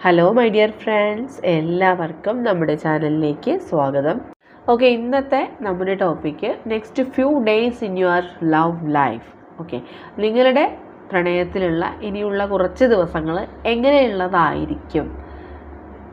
Hello my dear friends എല്ലാവർക്കും നമ്മുടെ ചാനലിലേക്ക് സ്വാഗതം. ഓക്കെ ഇന്നത്തെ നമ്മുടെ topic next few days in your love life okay നിങ്ങളുടെ പ്രണയത്തിലുള്ള ഇനിയുള്ള കുറച്ച് ദിവസങ്ങൾ എങ്ങനെയുള്ളതായിരിക്കും?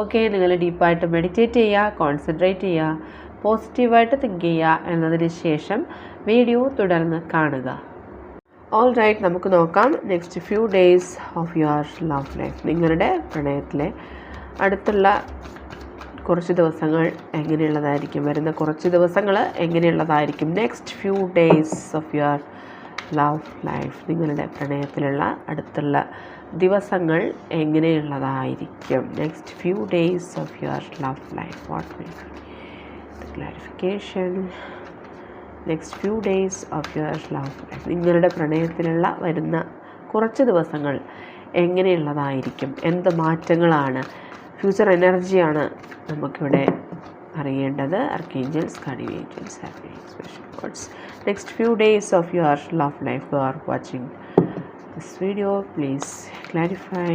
ഓക്കെ നിങ്ങൾ ഡീപ്പായിട്ട് മെഡിറ്റേറ്റ് ചെയ്യുക കോൺസെൻട്രേറ്റ് ചെയ്യുക പോസിറ്റീവായിട്ട് തിങ്ക് ചെയ്യുക എന്നതിന് ശേഷം വീഡിയോ തുടർന്ന് കാണുക. ഓൾ റൈറ്റ് നമുക്ക് നോക്കാം next few days of your love life നിങ്ങളുടെ പ്രണയത്തിലെ അടുത്തുള്ള കുറച്ച് ദിവസങ്ങൾ എങ്ങനെയുള്ളതായിരിക്കും? വരുന്ന കുറച്ച് ദിവസങ്ങൾ എങ്ങനെയുള്ളതായിരിക്കും? Next few days of your love life നിങ്ങളുടെ പ്രണയത്തിലുള്ള അടുത്തുള്ള ദിവസങ്ങൾ എങ്ങനെയുള്ളതായിരിക്കും? Next few days of your love life what will clarification next few days of your love life നിങ്ങളുടെ പ്രണയത്തിലുള്ള വരുന്ന കുറച്ച് ദിവസങ്ങൾ എങ്ങനെയുള്ളതായിരിക്കും? എന്ത് മാറ്റങ്ങളാണ്? ഫ്യൂച്ചർ എനർജിയാണ് നമുക്കിവിടെ അറിയേണ്ടത്. Archangels guardian angels happy special words next few days of your love life you are watching this video please clarify.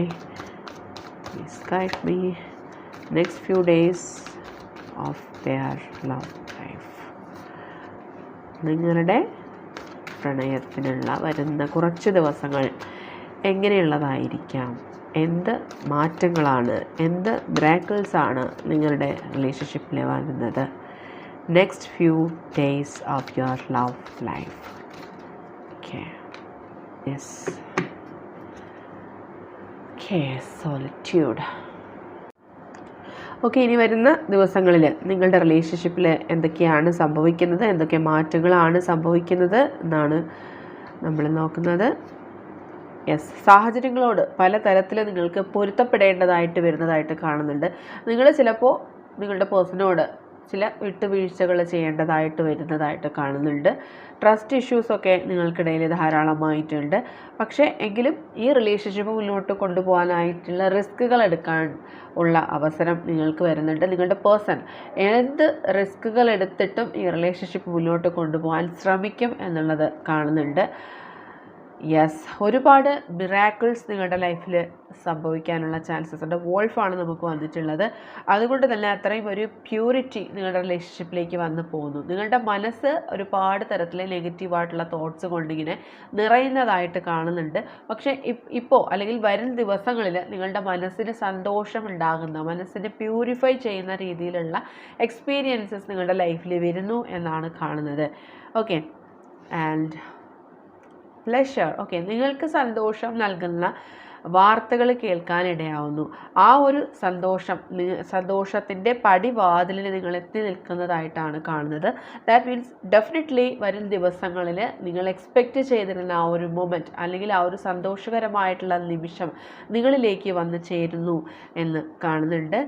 Please guide me. Next few days of their love life. നിങ്ങളുടെ പ്രണയത്തിനുള്ള വരുന്ന കുറച്ച് ദിവസങ്ങൾ എങ്ങനെയുള്ളതായിരിക്കാം? എന്ത് മാറ്റങ്ങളാണ്? എന്ത് ബ്രാക്കിൾസ് ആണ് നിങ്ങളുടെ റിലേഷൻഷിപ്പിൽ വരുന്നത്? Next few days of your love life okay yes okay solitude okay ഇനി വരുന്ന ദിവസങ്ങളിൽ നിങ്ങളുടെ റിലേഷൻഷിപ്പിൽ എന്തൊക്കെയാണ് സംഭവിക്കുന്നത് എന്തൊക്കെ മാറ്റങ്ങളാണ് സംഭവിക്കുന്നത് എന്നാണ് നമ്മൾ നോക്കുന്നത്. യെസ് സാഹചര്യങ്ങളോട് പല പലതരത്തിൽ നിങ്ങൾക്ക് പൊരുത്തപ്പെടേണ്ടതായിട്ട് വരുന്നതായിട്ട് കാണുന്നുണ്ട്. നിങ്ങൾ ചിലപ്പോൾ നിങ്ങളുടെ പേഴ്സണോട് ചില വിട്ടുവീഴ്ചകൾ ചെയ്യേണ്ടതായിട്ട് വരുന്നതായിട്ട് കാണുന്നുണ്ട്. ട്രസ്റ്റ് ഇഷ്യൂസൊക്കെ നിങ്ങൾക്കിടയിൽ ധാരാളമായിട്ടുണ്ട്. പക്ഷേ എങ്കിലും ഈ റിലേഷൻഷിപ്പ് മുന്നോട്ട് കൊണ്ടുപോകാനായിട്ടുള്ള റിസ്ക്കുകൾ എടുക്കാൻ ഉള്ള അവസരം നിങ്ങൾക്ക് വരുന്നുണ്ട്. നിങ്ങളുടെ പേഴ്സൺ എന്ത് റിസ്ക്കുകൾ എടുത്തിട്ടും ഈ റിലേഷൻഷിപ്പ് മുന്നോട്ട് കൊണ്ടുപോകാൻ ശ്രമിക്കും എന്നുള്ളത് കാണുന്നുണ്ട്. യെസ് ഒരുപാട് മിറാക്കിൾസ് നിങ്ങളുടെ ലൈഫിൽ സംഭവിക്കാനുള്ള ചാൻസസ് ഉണ്ട്. വോൾഫാണ് നമുക്ക് വന്നിട്ടുള്ളത്. അതുകൊണ്ട് തന്നെ അത്രയും ഒരു പ്യൂരിറ്റി നിങ്ങളുടെ റിലേഷൻഷിപ്പിലേക്ക് വന്നു പോകുന്നു നിങ്ങളുടെ മനസ്സ് ഒരുപാട് തരത്തിലെ നെഗറ്റീവായിട്ടുള്ള തോട്ട്സ് കൊണ്ടിങ്ങനെ നിറയുന്നതായിട്ട് കാണുന്നുണ്ട്. പക്ഷേ ഇപ്പോൾ അല്ലെങ്കിൽ വരും ദിവസങ്ങളിൽ നിങ്ങളുടെ മനസ്സിന് സന്തോഷം ഉണ്ടാകുന്ന മനസ്സിനെ പ്യൂരിഫൈ ചെയ്യുന്ന രീതിയിലുള്ള എക്സ്പീരിയൻസസ് നിങ്ങളുടെ ലൈഫിൽ വരുന്നു എന്നാണ് കാണുന്നത്. ഓക്കെ ആൻഡ് പ്ലഷർ ഓക്കെ നിങ്ങൾക്ക് സന്തോഷം നൽകുന്ന വാർത്തകൾ കേൾക്കാനിടയാവുന്നു ആ ഒരു സന്തോഷം സന്തോഷത്തിന്റെ പടിവാതിലിൽ നിങ്ങൾ എത്തി നിൽക്കുന്നതായിട്ടാണ് കാണുന്നത്. ദാറ്റ് മീൻസ് ഡെഫിനറ്റ്ലി വരും ദിവസങ്ങളിൽ നിങ്ങൾ എക്സ്പെക്റ്റ് ചെയ്തിരുന്ന ആ ഒരു മൊമെന്റ് അല്ലെങ്കിൽ ആ ഒരു സന്തോഷകരമായിട്ടുള്ള നിമിഷം നിങ്ങളിലേക്ക് വന്നു ചേരുന്നു എന്ന് കാണുന്നുണ്ട്.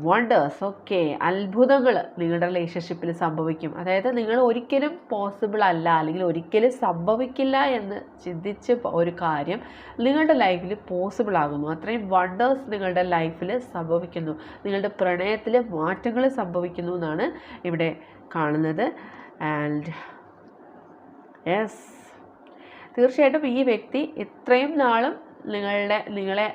വണ്ടേഴ്സ് ഓക്കെ അത്ഭുതങ്ങൾ നിങ്ങളുടെ റിലേഷൻഷിപ്പിൽ സംഭവിക്കും. അതായത് നിങ്ങൾ ഒരിക്കലും പോസിബിൾ അല്ല അല്ലെങ്കിൽ ഒരിക്കലും സംഭവിക്കില്ല എന്ന് ചിന്തിച്ച് ഒരു കാര്യം നിങ്ങളുടെ ലൈഫിൽ പോസിബിൾ ആകുന്നു. അത്രയും വണ്ടേഴ്സ് നിങ്ങളുടെ ലൈഫിൽ സംഭവിക്കുന്നു. നിങ്ങളുടെ പ്രണയത്തിൽ മാറ്റങ്ങൾ സംഭവിക്കുന്നു എന്നാണ് ഇവിടെ കാണുന്നത്. ആൻഡ് യെസ് തീർച്ചയായിട്ടും ഈ വ്യക്തി ഇത്രയും നാളും നിങ്ങളുടെ നിങ്ങളെ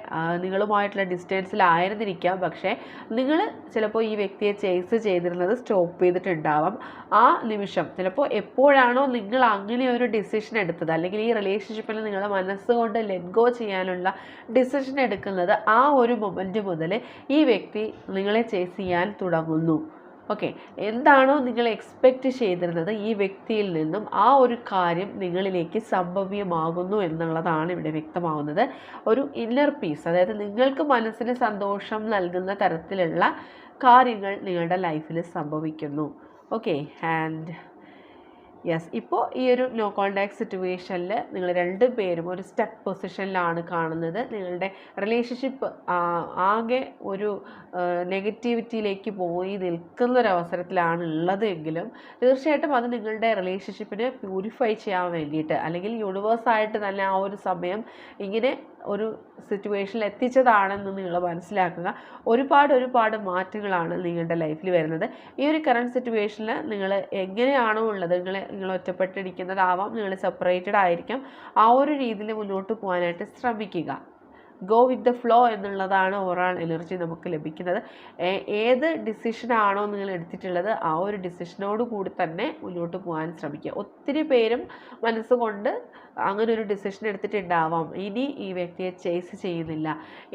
നിങ്ങളുമായിട്ടുള്ള ഡിസ്റ്റൻസിലായിരുന്നിരിക്കാം പക്ഷേ നിങ്ങൾ ചിലപ്പോൾ ഈ വ്യക്തിയെ ചേസ് ചെയ്തിരുന്നത് സ്റ്റോപ്പ് ചെയ്തിട്ടുണ്ടാവാം. ആ നിമിഷം ചിലപ്പോൾ എപ്പോഴാണോ നിങ്ങൾ അങ്ങനെ ഒരു ഡിസിഷൻ എടുത്തത്. അല്ലെങ്കിൽ ഈ റിലേഷൻഷിപ്പിൽ നിങ്ങളുടെ മനസ്സുകൊണ്ട് ലെറ്റ് ഗോ ചെയ്യാനുള്ള ഡിസിഷൻ എടുക്കുന്നത് ആ ഒരു മൊമെന്റ് മുതൽ ഈ വ്യക്തി നിങ്ങളെ ചേസ് ചെയ്യാൻ തുടങ്ങുന്നു. ഓക്കെ എന്താണോ നിങ്ങൾ എക്സ്പെക്റ്റ് ചെയ്തിരുന്നത് ഈ വ്യക്തിയിൽ നിന്നും ആ ഒരു കാര്യം നിങ്ങളിലേക്ക് സംഭവ്യമാകുന്നു എന്നുള്ളതാണ് ഇവിടെ വ്യക്തമാവുന്നത്. ഒരു ഇന്നർ പീസ് അതായത് നിങ്ങൾക്ക് മനസ്സിന് സന്തോഷം നൽകുന്ന തരത്തിലുള്ള കാര്യങ്ങൾ നിങ്ങളുടെ ലൈഫിൽ സംഭവിക്കുന്നു. ഓക്കെ ആൻഡ് യെസ് ഇപ്പോൾ ഈ ഒരു നോ കോണ്ടാക്ട് സിറ്റുവേഷനിൽ നിങ്ങൾ രണ്ട് പേരും ഒരു സ്റ്റക്ക് പൊസിഷനിലാണ് കാണുന്നത്. നിങ്ങളുടെ റിലേഷൻഷിപ്പ് ആകെ ഒരു നെഗറ്റിവിറ്റിയിലേക്ക് പോയി നിൽക്കുന്ന ഒരു അവസരത്തിലാണ് ഉള്ളതെങ്കിലും തീർച്ചയായിട്ടും അത് നിങ്ങളുടെ റിലേഷൻഷിപ്പിനെ പ്യൂരിഫൈ ചെയ്യാൻ വേണ്ടിയിട്ട് അല്ലെങ്കിൽ യൂണിവേഴ്സായിട്ട് തന്നെ ആ ഒരു സമയം ഇങ്ങനെ ഒരു സിറ്റുവേഷനിൽ എത്തിച്ചതാണെന്ന് നിങ്ങൾ മനസ്സിലാക്കുക. ഒരുപാട് ഒരുപാട് മാറ്റങ്ങളാണ് നിങ്ങളുടെ ലൈഫിൽ വരുന്നത്. ഈ ഒരു കറണ്ട് സിറ്റുവേഷനിൽ നിങ്ങൾ എങ്ങനെയാണോ ഉള്ളത് നിങ്ങൾ നിങ്ങൾ ഒറ്റപ്പെട്ടിരിക്കുന്നതാവാം നിങ്ങൾ സെപ്പറേറ്റഡ് ആയിരിക്കാം. ആ ഒരു രീതിയിൽ മുന്നോട്ട് പോകാനായിട്ട് ശ്രമിക്കുക. ഗോ വിത്ത് ദ ഫ്ലോ എന്നുള്ളതാണ് ഒരാൾ എനർജി നമുക്ക് ലഭിക്കുന്നത്. ഏത് ഡിസിഷനാണോ നിങ്ങൾ എടുത്തിട്ടുള്ളത് ആ ഒരു ഡിസിഷനോട് കൂടി തന്നെ മുന്നോട്ട് പോകാൻ ശ്രമിക്കുക. ഒത്തിരി പേരും മനസ്സുകൊണ്ട് അങ്ങനെ ഒരു ഡിസിഷൻ എടുത്തിട്ടുണ്ടാവാം. ഇനി ഈ വ്യക്തിയെ ചേസ് ചെയ്യുന്നില്ല.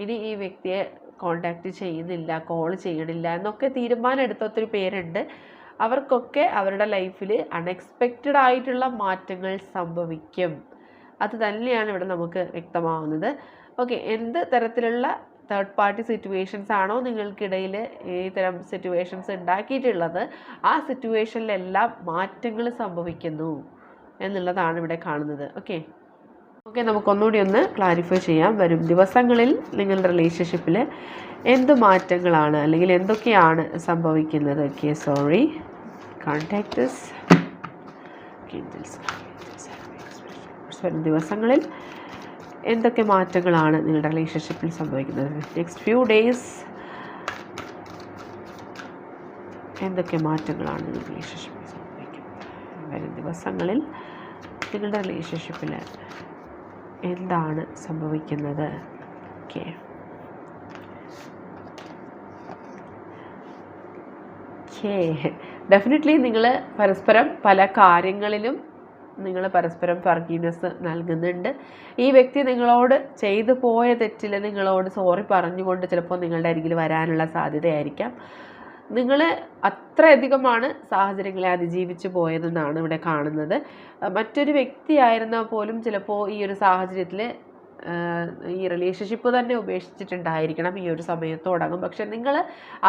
ഇനി ഈ വ്യക്തിയെ കോണ്ടാക്റ്റ് ചെയ്യുന്നില്ല കോൾ ചെയ്യണില്ല എന്നൊക്കെ തീരുമാനം എടുത്ത ഒത്തിരി പേരുണ്ട്. അവർക്കൊക്കെ അവരുടെ ലൈഫിൽ അൺഎക്സ്പെക്റ്റഡ് ആയിട്ടുള്ള മാറ്റങ്ങൾ സംഭവിക്കും. അത് തന്നെയാണ് ഇവിടെ നമുക്ക് വ്യക്തമാവുന്നത്. ഓക്കെ എന്ത് തരത്തിലുള്ള തേർഡ് പാർട്ടി സിറ്റുവേഷൻസ് ആണോ നിങ്ങൾക്കിടയിൽ ഈ തരം സിറ്റുവേഷൻസ് ഉണ്ടാക്കിയിട്ടുള്ളത്? ആ സിറ്റുവേഷനിലെല്ലാം മാറ്റങ്ങൾ സംഭവിക്കുന്നു എന്നുള്ളതാണ് ഇവിടെ കാണുന്നത്. ഓക്കെ. ഓക്കെ നമുക്കൊന്നുകൂടി ഒന്ന് ക്ലാരിഫൈ ചെയ്യാം. വരും ദിവസങ്ങളിൽ നിങ്ങളുടെ റിലേഷൻഷിപ്പിൽ എന്ത് മാറ്റങ്ങളാണ് അല്ലെങ്കിൽ എന്തൊക്കെയാണ് സംഭവിക്കുന്നത്? ഓക്കെ സോറി കോൺടാക്ടസ് വരും ദിവസങ്ങളിൽ എന്തൊക്കെ മാറ്റങ്ങളാണ് നിങ്ങളുടെ റിലേഷൻഷിപ്പിൽ സംഭവിക്കുന്നത്? നെക്സ്റ്റ് ഫ്യൂ ഡേയ്സ് എന്തൊക്കെ മാറ്റങ്ങളാണ് നിങ്ങളുടെ റിലേഷൻഷിപ്പിൽ സംഭവിക്കുന്നത്? വരും ദിവസങ്ങളിൽ നിങ്ങളുടെ റിലേഷൻഷിപ്പിൽ എന്താണ് സംഭവിക്കുന്നത്? ഓക്കെ ഡെഫിനറ്റ്ലി നിങ്ങൾ പരസ്പരം പല കാര്യങ്ങളിലും നിങ്ങൾ പരസ്പരം ഫർഗീവ്നെസ് നൽകുന്നുണ്ട്. ഈ വ്യക്തി നിങ്ങളോട് ചെയ്തു പോയ തെറ്റിൽ നിങ്ങളോട് സോറി പറഞ്ഞുകൊണ്ട് ചിലപ്പോൾ നിങ്ങളുടെ അരികിൽ വരാനുള്ള സാധ്യതയായിരിക്കാം. നിങ്ങൾ അത്രയധികമാണ് സാഹചര്യങ്ങളെ അതിജീവിച്ച് പോയതെന്നാണ് ഇവിടെ കാണുന്നത്. മറ്റൊരു വ്യക്തിയായിരുന്നാൽ പോലും ചിലപ്പോൾ ഈ ഒരു സാഹചര്യത്തിൽ ഈ റിലേഷൻഷിപ്പ് തന്നെ ഉപേക്ഷിച്ചിട്ടുണ്ടായിരിക്കണം ഈ ഒരു സമയത്തോടകം. പക്ഷെ നിങ്ങൾ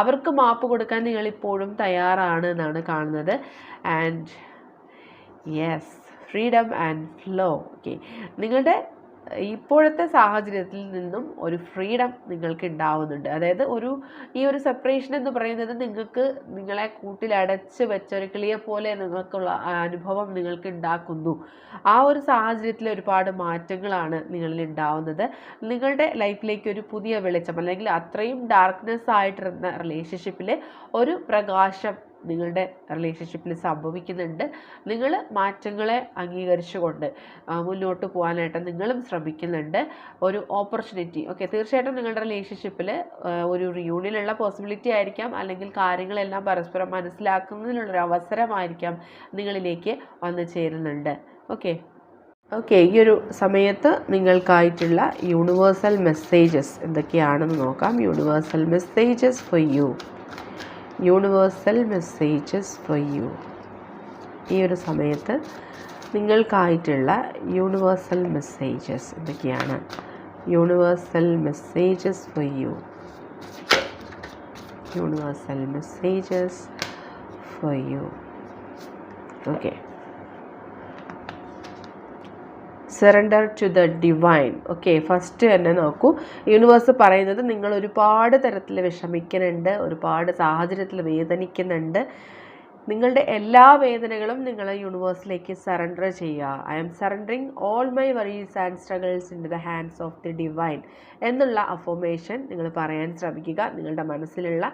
അവർക്ക് മാപ്പ് കൊടുക്കാൻ നിങ്ങളിപ്പോഴും തയ്യാറാണ് എന്നാണ് കാണുന്നത്. And yes freedom and flow okay നിങ്ങളുടെ ഇപ്പോഴത്തെ സാഹചര്യത്തിൽ നിന്നും ഒരു ഫ്രീഡം നിങ്ങൾക്ക് ഉണ്ടാവുന്നുണ്ട്. അതായത് ഒരു ഈ ഒരു സെപ്പറേഷൻ എന്ന് പറയുന്നത് നിങ്ങൾക്ക് നിങ്ങളെ കൂട്ടിലടച്ച് വെച്ച ഒരു കിളിയെ പോലെ നിങ്ങൾക്കുള്ള അനുഭവം നിങ്ങൾക്ക് ഉണ്ടാക്കുന്നു. ആ ഒരു സാഹചര്യത്തിൽ ഒരുപാട് മാറ്റങ്ങളാണ് നിങ്ങളിൽ ഉണ്ടാവുന്നത്. നിങ്ങളുടെ ലൈഫിലേക്ക് ഒരു പുതിയ വെളിച്ചം അല്ലെങ്കിൽ അത്രയും ഡാർക്ക്നെസ് ആയിട്ടിരുന്ന റിലേഷൻഷിപ്പിൽ ഒരു പ്രകാശം നിങ്ങളുടെ റിലേഷൻഷിപ്പിൽ സംഭവിക്കുന്നുണ്ട്. നിങ്ങൾ മാറ്റങ്ങളെ അംഗീകരിച്ചുകൊണ്ട് മുന്നോട്ട് പോകാനായിട്ട് നിങ്ങളും ശ്രമിക്കുന്നുണ്ട്. ഒരു ഓപ്പർച്യൂണിറ്റി ഓക്കെ തീർച്ചയായിട്ടും നിങ്ങളുടെ റിലേഷൻഷിപ്പിൽ ഒരു റിയൂണിയനുള്ള പോസിബിലിറ്റി ആയിരിക്കാം. അല്ലെങ്കിൽ കാര്യങ്ങളെല്ലാം പരസ്പരം മനസ്സിലാക്കുന്നതിനുള്ളൊരു അവസരമായിരിക്കാം നിങ്ങളിലേക്ക് വന്നു ചേരുന്നുണ്ട്. ഓക്കെ ഓക്കെ ഈ ഒരു സമയത്ത് നിങ്ങൾക്കായിട്ടുള്ള യൂണിവേഴ്സൽ മെസ്സേജസ് എന്തൊക്കെയാണെന്ന് നോക്കാം. Universal messages for you universal messages for you ഈ ഒരു സമയത്ത് നിങ്ങൾക്കായിട്ടുള്ള യൂണിവേഴ്സൽ മെസ്സേജസ് എന്തൊക്കെയാണ്? Universal messages for you universal messages for you okay surrender to the divine okay first തന്നെ നോക്കൂ. യൂണിവേഴ്സ് പറയുന്നത് നിങ്ങൾ ഒരുപാട് തരത്തിൽ വിഷമിക്കുന്നുണ്ട് ഒരുപാട് സാഹചര്യത്തിൽ വേദനിക്കുന്നുണ്ട്. നിങ്ങളുടെ എല്ലാ വേദനകളും നിങ്ങൾ യൂണിവേഴ്സിലേക്ക് സറണ്ടർ ചെയ്യുക. I'm surrendering all my worries and struggles in the hands of the divine എന്നുള്ള അഫോമേഷൻ നിങ്ങൾ പറയാൻ ശ്രമിക്കുക. നിങ്ങളുടെ മനസ്സിലുള്ള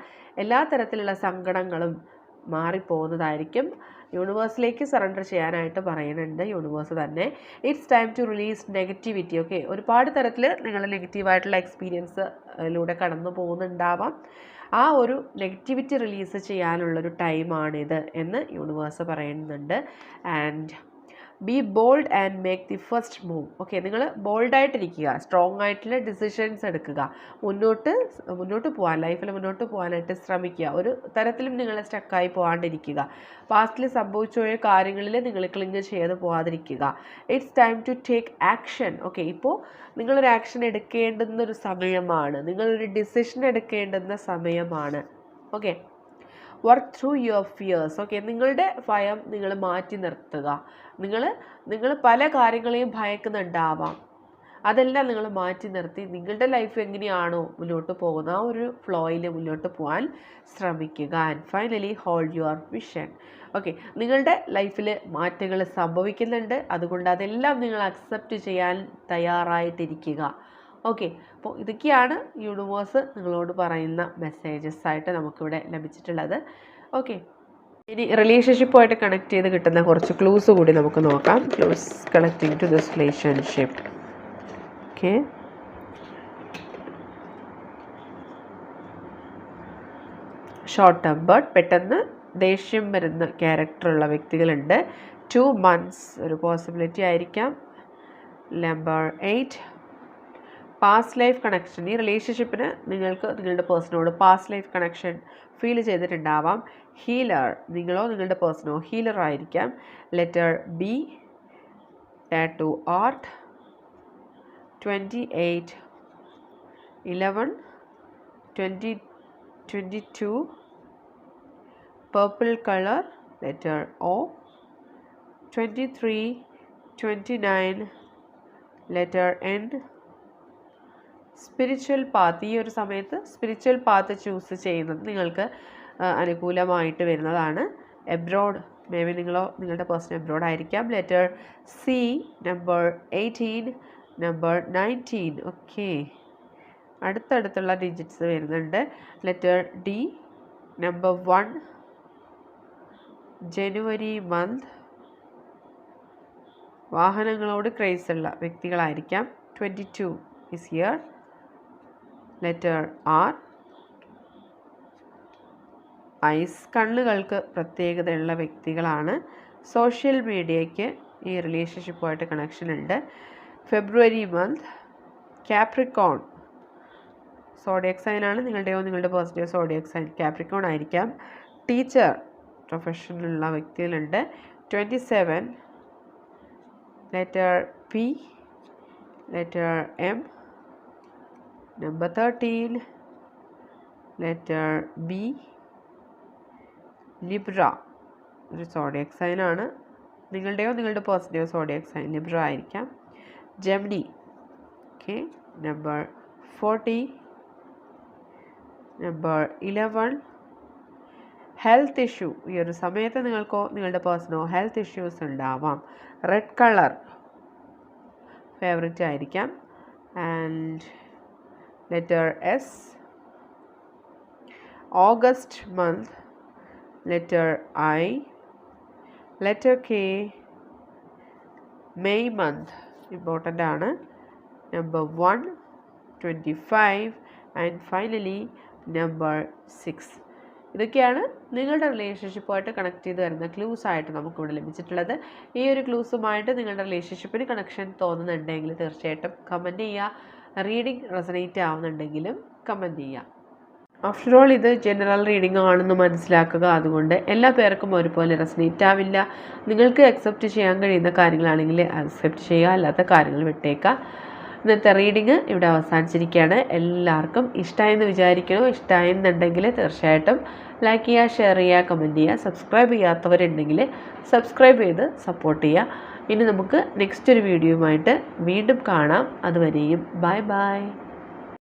എല്ലാ തരത്തിലുള്ള സങ്കടങ്ങളും മാറിപ്പോകുന്നതായിരിക്കും. യൂണിവേഴ്സിലേക്ക് സറണ്ടർ ചെയ്യാനായിട്ട് പറയുന്നുണ്ട്. യൂണിവേഴ്സ് തന്നെ. It's time to release negativity okay? ഒരുപാട് തരത്തിൽ നിങ്ങൾ നെഗറ്റീവായിട്ടുള്ള എക്സ്പീരിയൻസിലൂടെ കടന്നു പോകുന്നുണ്ടാവാം. ആ ഒരു നെഗറ്റിവിറ്റി റിലീസ് ചെയ്യാനുള്ളൊരു ടൈമാണിത് എന്ന് യൂണിവേഴ്സ് പറയുന്നുണ്ട്. And be bold and make the first move okay നിങ്ങൾ ബോൾഡായിട്ടിരിക്കുക സ്ട്രോങ് ആയിട്ടുള്ള ഡിസിഷൻസ് എടുക്കുക. മുന്നോട്ട് മുന്നോട്ട് പോകാൻ ലൈഫിൽ മുന്നോട്ട് പോകാനായിട്ട് ശ്രമിക്കുക. ഒരു തരത്തിലും നിങ്ങൾ സ്റ്റക്കായി പോകാണ്ടിരിക്കുക പാസ്റ്റിൽ സംഭവിച്ചു പോയ കാര്യങ്ങളിൽ നിങ്ങൾ ക്ലിങ് ചെയ്ത് പോകാതിരിക്കുക it's time to take action okay ഇപ്പോൾ നിങ്ങളൊരു ആക്ഷൻ എടുക്കേണ്ടുന്ന ഒരു സമയമാണ്. നിങ്ങളൊരു ഡിസിഷൻ എടുക്കേണ്ടുന്ന സമയമാണ്. Okay work through your fears okay നിങ്ങളുടെ ഭയം നിങ്ങൾ മാറ്റി നിർത്തുക. നിങ്ങൾ നിങ്ങൾ പല കാര്യങ്ങളെയും ഭയക്കുന്നുണ്ടാവാം. അതെല്ലാം നിങ്ങൾ മാറ്റി നിർത്തി നിങ്ങളുടെ ലൈഫ് എങ്ങനെയാണോ മുന്നോട്ട് പോകുന്ന ആ ഒരു ഫ്ലോയിൽ മുന്നോട്ട് പോകാൻ ശ്രമിക്കുക. And finally hold your vision okay നിങ്ങളുടെ ലൈഫിൽ മാറ്റങ്ങൾ സംഭവിക്കുന്നുണ്ട്. അതുകൊണ്ട് അതെല്ലാം നിങ്ങൾ അക്സെപ്റ്റ് ചെയ്യാൻ തയ്യാറായിട്ടിരിക്കുക. ഓക്കെ അപ്പോൾ ഇതൊക്കെയാണ് യൂണിവേഴ്സ് നിങ്ങളോട് പറയുന്ന മെസ്സേജസ് ആയിട്ട് നമുക്കിവിടെ ലഭിച്ചിട്ടുള്ളത്. ഓക്കെ ഇനി റിലേഷൻഷിപ്പുമായിട്ട് കണക്ട് ചെയ്ത് കിട്ടുന്ന കുറച്ച് ക്ലൂസ് കൂടി നമുക്ക് നോക്കാം. Clues connecting to this relationship okay short term but പെട്ടെന്ന് ദേഷ്യം വരുന്ന ക്യാരക്ടറുള്ള വ്യക്തികളുണ്ട്. ടു മന്ത്സ് ഒരു പോസിബിലിറ്റി ആയിരിക്കാം. Number eight past life connection ഈ റിലേഷൻഷിപ്പിന് നിങ്ങൾക്ക് നിങ്ങളുടെ പേഴ്സണോട് പാസ്റ്റ് ലൈഫ് കണക്ഷൻ ഫീൽ ചെയ്തിട്ടുണ്ടാവാം. ഹീലർ നിങ്ങളോ നിങ്ങളുടെ പേഴ്സണോ ഹീലർ ആയിരിക്കാം. Letter B two art twenty eight eleven twenty twenty two purple color letter O 23 29 letter N spiritual path ഈ ഒരു സമയത്ത് സ്പിരിച്വൽ പാത്ത് ചൂസ് ചെയ്യുന്നത് നിങ്ങൾക്ക് അനുകൂലമായിട്ട് വരുന്നതാണ്. എബ്രോഡ് മേ ബി നിങ്ങളോ നിങ്ങളുടെ പേഴ്സൺ എബ്രോഡ് ആയിരിക്കാം. Letter C number eighteen number nineteen okay അടുത്തടുത്തുള്ള digits വരുന്നുണ്ട്. Letter D number one January month വാഹനങ്ങളോട് ക്രൈസുള്ള വ്യക്തികളായിരിക്കാം. Twenty two is year letter R. Eyes കണ്ണുകൾക്ക് പ്രത്യേകതയുള്ള വ്യക്തികളാണ്. സോഷ്യൽ മീഡിയയ്ക്ക് ഈ റിലേഷൻഷിപ്പുമായിട്ട് കണക്ഷൻ ഉണ്ട്. ഫെബ്രുവരി മന്ത് ക്യാപ്രിക്കോൺ സോഡിയക് സൈനാണ് നിങ്ങളുടെയോ നിങ്ങളുടെ പോസിറ്റീവ് സോഡിയക് സൈൻ ക്യാപ്രിക്കോൺ ആയിരിക്കാം. ടീച്ചർ പ്രൊഫഷനിലുള്ള വ്യക്തികളുണ്ട്. Twenty seven letter P letter M number thirteen letter B Libra ഒരു സോഡിയക് സൈനാണ് നിങ്ങളുടെയോ നിങ്ങളുടെ പോസിറ്റീവ് സോഡിയക് സൈൻ ലിബ്ര ആയിരിക്കാം. Gemini okay number forty number eleven health issue ഈ ഒരു സമയത്ത് നിങ്ങൾക്കോ നിങ്ങളുടെ പേഴ്സണോ ഹെൽത്ത് ഇഷ്യൂസ് ഉണ്ടാവാം. റെഡ് കളർ ഫേവറേറ്റ് ആയിരിക്കാം. And letter S August month letter I letter K May month important ആണ്. Number one twenty five and finally number six ഇതൊക്കെയാണ് നിങ്ങളുടെ റിലേഷൻഷിപ്പുമായിട്ട് കണക്ട് ചെയ്ത് വരുന്ന ക്ലൂസ് ആയിട്ട് നമുക്കിവിടെ ലഭിച്ചിട്ടുള്ളത്. ഈ ഒരു ക്ലൂസുമായിട്ട് നിങ്ങളുടെ റിലേഷൻഷിപ്പിന് കണക്ഷൻ തോന്നുന്നുണ്ടെങ്കിൽ തീർച്ചയായിട്ടും കമന്റ് ചെയ്യുക. റീഡിംഗ് റെസനേറ്റ് ആവുന്നുണ്ടെങ്കിലും കമന്റ് ചെയ്യാം. ആഫ്റ്റർ ഓൾ ഇത് ജനറൽ റീഡിംഗ് ആണെന്ന് മനസ്സിലാക്കുക. അതുകൊണ്ട് എല്ലാ പേർക്കും ഒരുപോലെ റെസനേറ്റ് ആവില്ല. നിങ്ങൾക്ക് അക്സെപ്റ്റ് ചെയ്യാൻ കഴിയുന്ന കാര്യങ്ങളാണെങ്കിൽ അക്സെപ്റ്റ് ചെയ്യുക. അല്ലാത്ത കാര്യങ്ങൾ വിട്ടേക്കുക. ഇന്നത്തെ റീഡിങ് ഇവിടെ അവസാനിച്ചിരിക്കുകയാണ്. എല്ലാവർക്കും ഇഷ്ടമായെന്ന് വിചാരിക്കണോ ഇഷ്ടമായെന്നുണ്ടെങ്കിൽ തീർച്ചയായിട്ടും ലൈക്ക് ചെയ്യുക ഷെയർ ചെയ്യുക കമന്റ് ചെയ്യുക സബ്സ്ക്രൈബ് ചെയ്യാത്തവരുണ്ടെങ്കിൽ സബ്സ്ക്രൈബ് ചെയ്ത് സപ്പോർട്ട് ചെയ്യുക. ഇനി നമുക്ക് നെക്സ്റ്റ് ഒരു വീഡിയോയുമായിട്ട് വീണ്ടും കാണാം. അതുവരെയും ബൈ ബൈ